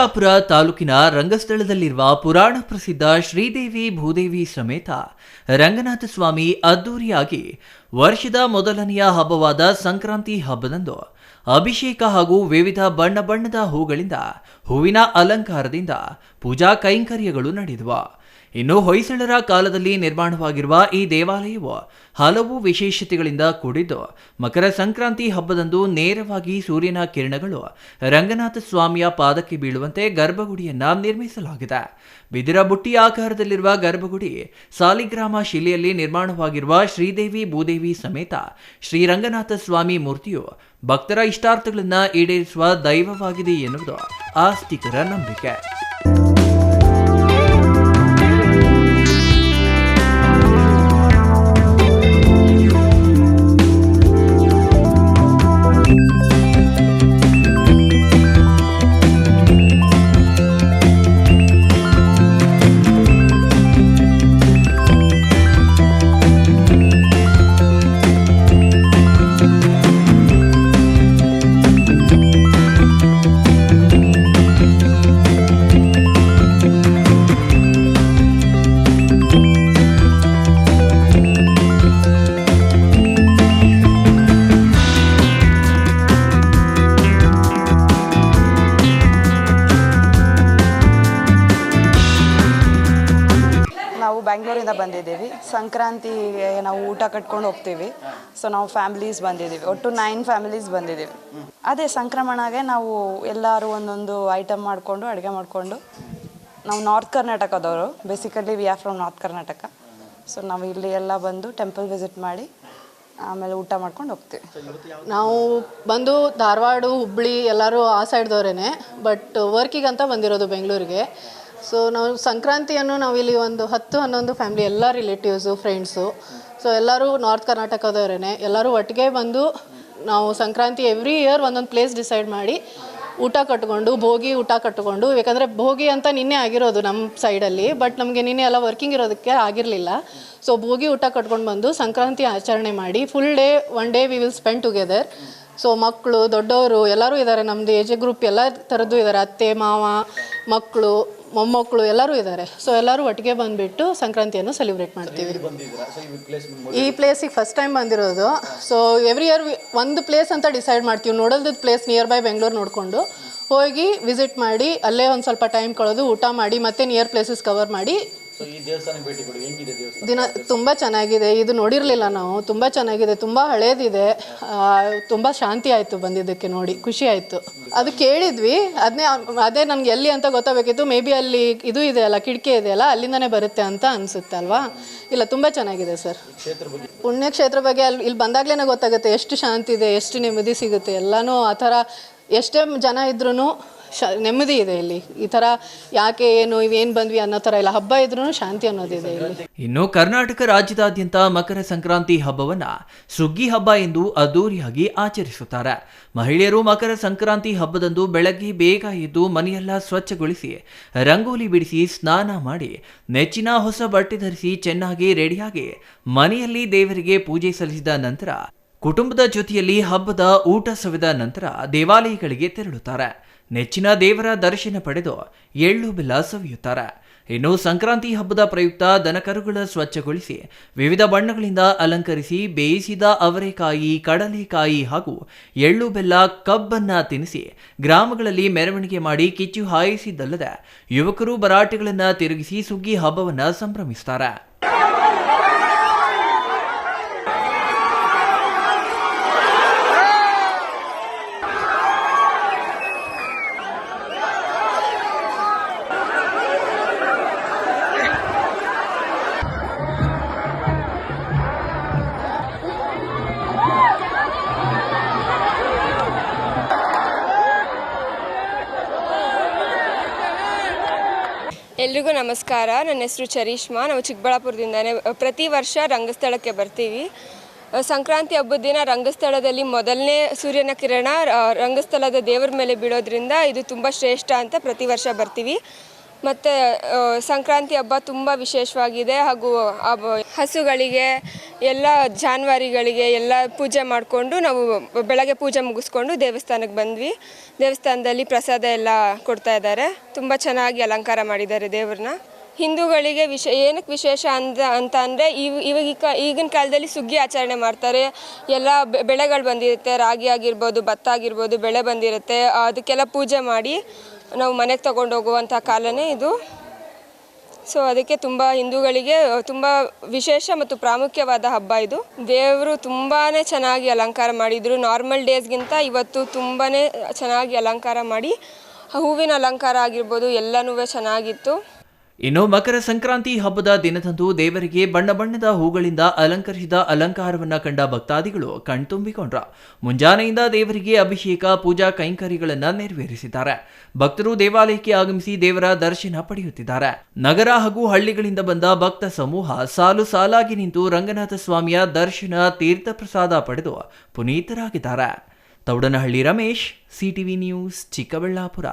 ಚಿಕ್ಕಬಳ್ಳಾಪುರ ತಾಲೂಕಿನ ರಂಗಸ್ಥಳದಲ್ಲಿರುವ ಪುರಾಣ ಪ್ರಸಿದ್ಧ ಶ್ರೀದೇವಿ ಭೂದೇವಿ ಸಮೇತ ರಂಗನಾಥ ಸ್ವಾಮಿ ಅದ್ದೂರಿಯಾಗಿ ವರ್ಷದ ಮೊದಲನೆಯ ಹಬ್ಬವಾದ ಸಂಕ್ರಾಂತಿ ಹಬ್ಬದಂದು ಅಭಿಷೇಕ ಹಾಗೂ ವಿವಿಧ ಬಣ್ಣ ಬಣ್ಣದ ಹೂಗಳಿಂದ ಹೂವಿನ ಅಲಂಕಾರದಿಂದ ಪೂಜಾ ಕೈಂಕರ್ಯಗಳು ನಡೆದವು. ಇನ್ನು ಹೊಯ್ಸಳರ ಕಾಲದಲ್ಲಿ ನಿರ್ಮಾಣವಾಗಿರುವ ಈ ದೇವಾಲಯವು ಹಲವು ವಿಶೇಷತೆಗಳಿಂದ ಕೂಡಿದ್ದು, ಮಕರ ಸಂಕ್ರಾಂತಿ ಹಬ್ಬದಂದು ನೇರವಾಗಿ ಸೂರ್ಯನ ಕಿರಣಗಳು ರಂಗನಾಥ ಸ್ವಾಮಿಯ ಪಾದಕ್ಕೆ ಬೀಳುವಂತೆ ಗರ್ಭಗುಡಿಯನ್ನ ನಿರ್ಮಿಸಲಾಗಿದೆ. ಬಿದಿರ ಬುಟ್ಟಿ ಆಕಾರದಲ್ಲಿರುವ ಗರ್ಭಗುಡಿ ಸಾಲಿಗ್ರಾಮ ಶಿಲೆಯಲ್ಲಿ ನಿರ್ಮಾಣವಾಗಿರುವ ಶ್ರೀದೇವಿ ಭೂದೇವಿ ಸಮೇತ ಶ್ರೀರಂಗನಾಥ ಸ್ವಾಮಿ ಮೂರ್ತಿಯು ಭಕ್ತರ ಇಷ್ಟಾರ್ಥಗಳನ್ನು ಈಡೇರಿಸುವ ದೈವವಾಗಿದೆ ಎನ್ನುವುದು ಆಸ್ತಿಕರ ನಂಬಿಕೆ. ನಾವು ಬ್ಯಾಂಗ್ಳೂರಿಂದ ಬಂದಿದ್ದೀವಿ. ಸಂಕ್ರಾಂತಿಗೆ ನಾವು ಊಟ ಕಟ್ಕೊಂಡು ಹೋಗ್ತೀವಿ. ಸೊ ನಾವು ಫ್ಯಾಮಿಲೀಸ್ ಬಂದಿದ್ದೀವಿ. ಒಟ್ಟು ನೈನ್ ಫ್ಯಾಮಿಲೀಸ್ ಬಂದಿದ್ದೀವಿ. ಅದೇ ಸಂಕ್ರಮಣಗೆ ನಾವು ಎಲ್ಲರೂ ಒಂದೊಂದು ಐಟಮ್ ಮಾಡಿಕೊಂಡು, ಅಡುಗೆ ಮಾಡಿಕೊಂಡು, ನಾವು ನಾರ್ತ್ ಕರ್ನಾಟಕದವರು basically we are from north Karnataka so ನಾವು ಇಲ್ಲಿ ಎಲ್ಲ ಬಂದು ಟೆಂಪಲ್ ವಿಸಿಟ್ ಮಾಡಿ, ಆಮೇಲೆ ಊಟ ಮಾಡ್ಕೊಂಡು ಹೋಗ್ತೀವಿ. ನಾವು ಬಂದು ಧಾರವಾಡ ಹುಬ್ಬಳ್ಳಿ ಎಲ್ಲರೂ ಆ ಸೈಡ್ದವ್ರೇ ಬಟ್ ವರ್ಕಿಗಂತ ಬಂದಿರೋದು ಬೆಂಗಳೂರಿಗೆ ಸೊ ನಾವು ಸಂಕ್ರಾಂತಿಯನ್ನು ನಾವು ಇಲ್ಲಿ ಒಂದು ಹತ್ತು, ಹನ್ನೊಂದು ಫ್ಯಾಮಿಲಿ ಎಲ್ಲ ರಿಲೇಟಿವ್ಸು ಫ್ರೆಂಡ್ಸು ಸೊ ಎಲ್ಲರೂ ನಾರ್ತ್ ಕರ್ನಾಟಕದವರೇ ಎಲ್ಲರೂ ಒಟ್ಟಿಗೆ ಬಂದು ನಾವು ಸಂಕ್ರಾಂತಿ ಎವ್ರಿ ಇಯರ್ ಒಂದೊಂದು ಪ್ಲೇಸ್ ಡಿಸೈಡ್ ಮಾಡಿ ಊಟ ಕಟ್ಕೊಂಡು, ಭೋಗಿ ಊಟ ಕಟ್ಕೊಂಡು, ಯಾಕಂದರೆ ಭೋಗಿ ಅಂತ ನಿನ್ನೆ ಆಗಿರೋದು ನಮ್ಮ ಸೈಡಲ್ಲಿ ಬಟ್ ನಮಗೆ ನಿನ್ನೆ ಎಲ್ಲ ವರ್ಕಿಂಗ್ ಇರೋದಕ್ಕೆ ಆಗಿರಲಿಲ್ಲ. ಸೊ ಭೋಗಿ ಊಟ ಕಟ್ಕೊಂಡು ಬಂದು ಸಂಕ್ರಾಂತಿ ಆಚರಣೆ ಮಾಡಿ full day one day we will spend together so ಮಕ್ಕಳು ದೊಡ್ಡವರು ಎಲ್ಲರೂ ಇದ್ದಾರೆ ನಮ್ಮದು ಏಜ್ ಗ್ರೂಪ್ ಎಲ್ಲ ಥರದ್ದು ಇದ್ದಾರೆ ಅತ್ತೆ, ಮಾವ ಮಕ್ಕಳು ಮೊಮ್ಮಕ್ಕಳು ಎಲ್ಲರೂ ಇದ್ದಾರೆ. ಸೊ ಎಲ್ಲರೂ ಒಟ್ಟಿಗೆ ಬಂದುಬಿಟ್ಟು ಸಂಕ್ರಾಂತಿಯನ್ನು ಸೆಲೆಬ್ರೇಟ್ ಮಾಡ್ತೀವಿ. ಈ ಪ್ಲೇಸಿಗೆ ಫಸ್ಟ್ ಟೈಮ್ ಬಂದಿರೋದು. ಸೊ ಎವ್ರಿ ಇಯರ್ ಒಂದು ಪ್ಲೇಸ್ ಅಂತ ಡಿಸೈಡ್ ಮಾಡ್ತೀವಿ. ನೋಡಲ್ದ ಪ್ಲೇಸ್ ನಿಯರ್ ಬೈ ಬೆಂಗಳೂರು ನೋಡಿಕೊಂಡು ಹೋಗಿ ವಿಸಿಟ್ ಮಾಡಿ ಅಲ್ಲೇ ಒಂದು ಸ್ವಲ್ಪ ಟೈಮ್ ಕಳೆದು ಊಟ ಮಾಡಿ ಮತ್ತೆ ನಿಯರ್ ಪ್ಲೇಸಸ್ ಕವರ್ ಮಾಡಿ ದಿನ ತುಂಬ ಚೆನ್ನಾಗಿದೆ. ಇದು ನೋಡಿರಲಿಲ್ಲ ನಾವು. ತುಂಬ ಚೆನ್ನಾಗಿದೆ. ತುಂಬ ಹಳೇದಿದೆ. ತುಂಬಾ ಶಾಂತಿ ಆಯಿತು ಬಂದಿದ್ದಕ್ಕೆ ನೋಡಿ. ಖುಷಿ ಆಯಿತು. ಅದು ಕೇಳಿದ್ವಿ. ಅದನ್ನೇ ಅದೇ ನಮ್ಗೆ ಎಲ್ಲಿ ಅಂತ ಗೊತ್ತಾಗಬೇಕಿತ್ತು. ಮೇ ಬಿ ಅಲ್ಲಿ ಇದು ಇದೆ ಅಲ್ಲ ಕಿಟಕಿ ಇದೆಯಲ್ಲ ಅಲ್ಲಿಂದನೇ ಬರುತ್ತೆ ಅಂತ ಅನಿಸುತ್ತೆ ಅಲ್ವಾ? ಇಲ್ಲ ತುಂಬ ಚೆನ್ನಾಗಿದೆ ಸರ್. ಪುಣ್ಯಕ್ಷೇತ್ರ ಬಗ್ಗೆ ಅಲ್ಲಿ ಇಲ್ಲಿ ಬಂದಾಗಲೇ ಗೊತ್ತಾಗುತ್ತೆ. ಎಷ್ಟು ಶಾಂತಿ ಇದೆ ಎಷ್ಟು ನೆಮ್ಮದಿ ಸಿಗುತ್ತೆ. ಎಲ್ಲನೂ ಆ ಥರ ಎಷ್ಟೇ ಜನ ಇದ್ರೂ ಶ, ನೆಮ್ಮದಿ ಇದೆ ಇಲ್ಲಿ. ಈ ಥರ ಯಾಕೆ ಏನು, ಇವೇನು ಬಂದ್ವಿ ಅನ್ನೋ ಥರ ಇಲ್ಲ. ಹಬ್ಬ ಇದ್ರೂ ಶಾಂತಿ ಅನ್ನೋದಿದೆ ಇಲ್ಲಿ. ಇನ್ನು ಕರ್ನಾಟಕ ರಾಜ್ಯದಾದ್ಯಂತ ಮಕರ ಸಂಕ್ರಾಂತಿ ಹಬ್ಬವನ್ನ ಸುಗ್ಗಿ ಹಬ್ಬ ಎಂದು ಅದ್ದೂರಿಯಾಗಿ ಆಚರಿಸುತ್ತಾರೆ. ಮಹಿಳೆಯರು ಮಕರ ಸಂಕ್ರಾಂತಿ ಹಬ್ಬದಂದು ಬೆಳಗ್ಗೆ ಬೇಗ ಎದ್ದು ಮನೆಯೆಲ್ಲ ಸ್ವಚ್ಛಗೊಳಿಸಿ, ರಂಗೋಲಿ ಬಿಡಿಸಿ ಸ್ನಾನ ಮಾಡಿ, ನೆಚ್ಚಿನ ಹೊಸ ಬಟ್ಟೆ ಧರಿಸಿ ಚೆನ್ನಾಗಿ ರೆಡಿಯಾಗಿ ಮನೆಯಲ್ಲಿ ದೇವರಿಗೆ ಪೂಜೆ ಸಲ್ಲಿಸಿದ ನಂತರ ಕುಟುಂಬದ ಜೊತೆಯಲ್ಲಿ ಹಬ್ಬದ ಊಟ ಸವಿದ ನಂತರ ದೇವಾಲಯಗಳಿಗೆ ತೆರಳುತ್ತಾರೆ. ನೆಚ್ಚಿನ ದೇವರ ದರ್ಶನ ಪಡೆದು ಎಳ್ಳು ಬೆಲ್ಲ ಸವಿಯುತ್ತಾರೆ ಇನ್ನು ಸಂಕ್ರಾಂತಿ ಹಬ್ಬದ ಪ್ರಯುಕ್ತ ದನಕರುಗಳ ಸ್ವಚ್ಛಗೊಳಿಸಿ ವಿವಿಧ ಬಣ್ಣಗಳಿಂದ ಅಲಂಕರಿಸಿ ಬೇಯಿಸಿದ ಅವರೆಕಾಯಿ, ಕಡಲೆಕಾಯಿ ಹಾಗೂ ಎಳ್ಳು ಬೆಲ್ಲ ಕಬ್ಬನ್ನ ತಿನ್ನಿಸಿ ಗ್ರಾಮಗಳಲ್ಲಿ ಮೆರವಣಿಗೆ ಮಾಡಿ ಕಿಚ್ಚು ಹಾಯಿಸಿದ್ದಲ್ಲದೆ ಯುವಕರು ಬರಾಟೆಗಳನ್ನು ತಿರುಗಿಸಿ ಸುಗ್ಗಿ ಹಬ್ಬವನ್ನು ಸಂಭ್ರಮಿಸುತ್ತಾರೆ ಎಲ್ರಿಗೂ ನಮಸ್ಕಾರ. ನನ್ನ ಹೆಸರು ಚರೀಶ್ಮಾ ನಾವು ಚಿಕ್ಕಬಳ್ಳಾಪುರದಿಂದಾನೆ ಪ್ರತಿ ವರ್ಷ ರಂಗಸ್ಥಳಕ್ಕೆ ಬರ್ತೀವಿ. ಸಂಕ್ರಾಂತಿ ಹಬ್ಬದ ದಿನ ರಂಗಸ್ಥಳದಲ್ಲಿ ಮೊದಲನೇ ಸೂರ್ಯನ ಕಿರಣ ರಂಗಸ್ಥಳದ ದೇವರ ಮೇಲೆ ಬೀಳೋದ್ರಿಂದ ಇದು ತುಂಬ ಶ್ರೇಷ್ಠ ಅಂತ ಪ್ರತಿ ವರ್ಷ ಬರ್ತೀವಿ. ಮತ್ತು ಸಂಕ್ರಾಂತಿ ಹಬ್ಬ ತುಂಬ ವಿಶೇಷವಾಗಿದೆ. ಹಾಗೂ ಹಸುಗಳಿಗೆ, ಎಲ್ಲ ಜಾನುವಾರಿಗಳಿಗೆ ಎಲ್ಲ ಪೂಜೆ ಮಾಡಿಕೊಂಡು ನಾವು ಬೆಳಗ್ಗೆ ಪೂಜೆ ಮುಗಿಸ್ಕೊಂಡು ದೇವಸ್ಥಾನಕ್ಕೆ ಬಂದ್ವಿ. ದೇವಸ್ಥಾನದಲ್ಲಿ ಪ್ರಸಾದ ಎಲ್ಲ ಕೊಡ್ತಾ ಇದ್ದಾರೆ. ತುಂಬ ಚೆನ್ನಾಗಿ ಅಲಂಕಾರ ಮಾಡಿದ್ದಾರೆ ದೇವ್ರನ್ನ. ಹಿಂದೂಗಳಿಗೆ ವಿಶ, ಏನಕ್ಕೆ ವಿಶೇಷ ಅಂದ, ಅಂತ ಅಂದರೆ, ಇವ್ ಇವಾಗ ಈಗಿನ ಕಾಲದಲ್ಲಿ ಸುಗ್ಗಿ ಆಚರಣೆ ಮಾಡ್ತಾರೆ. ಎಲ್ಲ ಬೆಳೆಗಳು ಬಂದಿರುತ್ತೆ. ರಾಗಿ ಆಗಿರ್ಬೋದು, ಭತ್ತ ಆಗಿರ್ಬೋದು, ಬೆಳೆ ಬಂದಿರುತ್ತೆ. ಅದಕ್ಕೆಲ್ಲ ಪೂಜೆ ಮಾಡಿ ನಾವು ಮನೆಗೆ ತಗೊಂಡು ಹೋಗುವಂಥ ಕಾಲನೇ ಇದು. ಸೊ ಅದಕ್ಕೆ ತುಂಬ ಹಿಂದೂಗಳಿಗೆ ತುಂಬ ವಿಶೇಷ ಮತ್ತು ಪ್ರಾಮುಖ್ಯವಾದ ಹಬ್ಬ ಇದು. ದೇವರು ತುಂಬಾ ಚೆನ್ನಾಗಿ ಅಲಂಕಾರ ಮಾಡಿದರು. ನಾರ್ಮಲ್ ಡೇಸ್ಗಿಂತ ಇವತ್ತು ತುಂಬಾ ಚೆನ್ನಾಗಿ ಅಲಂಕಾರ ಮಾಡಿ, ಹೂವಿನ ಅಲಂಕಾರ ಆಗಿರ್ಬೋದು ಎಲ್ಲನೂ ಚೆನ್ನಾಗಿತ್ತು. ಇನ್ನು ಮಕರ ಸಂಕ್ರಾಂತಿ ಹಬ್ಬದ ದಿನದಂದು ದೇವರಿಗೆ ಬಣ್ಣ ಬಣ್ಣದ ಹೂಗಳಿಂದ ಅಲಂಕರಿಸಿದ ಅಲಂಕಾರವನ್ನ ಕಂಡ ಭಕ್ತಾದಿಗಳು ಕಣ್ತುಂಬಿಕೊಂಡ್ರ. ಮುಂಜಾನೆಯಿಂದ ದೇವರಿಗೆ ಅಭಿಷೇಕ, ಪೂಜಾ ಕೈಂಕರ್ಯಗಳನ್ನು ನೆರವೇರಿಸಿದ್ದಾರೆ. ಭಕ್ತರು ದೇವಾಲಯಕ್ಕೆ ಆಗಮಿಸಿ ದೇವರ ದರ್ಶನ ಪಡೆಯುತ್ತಿದ್ದಾರೆ. ನಗರ ಹಾಗೂ ಹಳ್ಳಿಗಳಿಂದ ಬಂದ ಭಕ್ತ ಸಮೂಹ ಸಾಲು ಸಾಲಾಗಿ ನಿಂತು ರಂಗನಾಥ ಸ್ವಾಮಿಯ ದರ್ಶನ, ತೀರ್ಥ ಪ್ರಸಾದ ಪಡೆದು ಪುನೀತರಾಗಿದ್ದಾರೆ. Thoudanahalli Ramesh, CTV news, Chikkaballapur.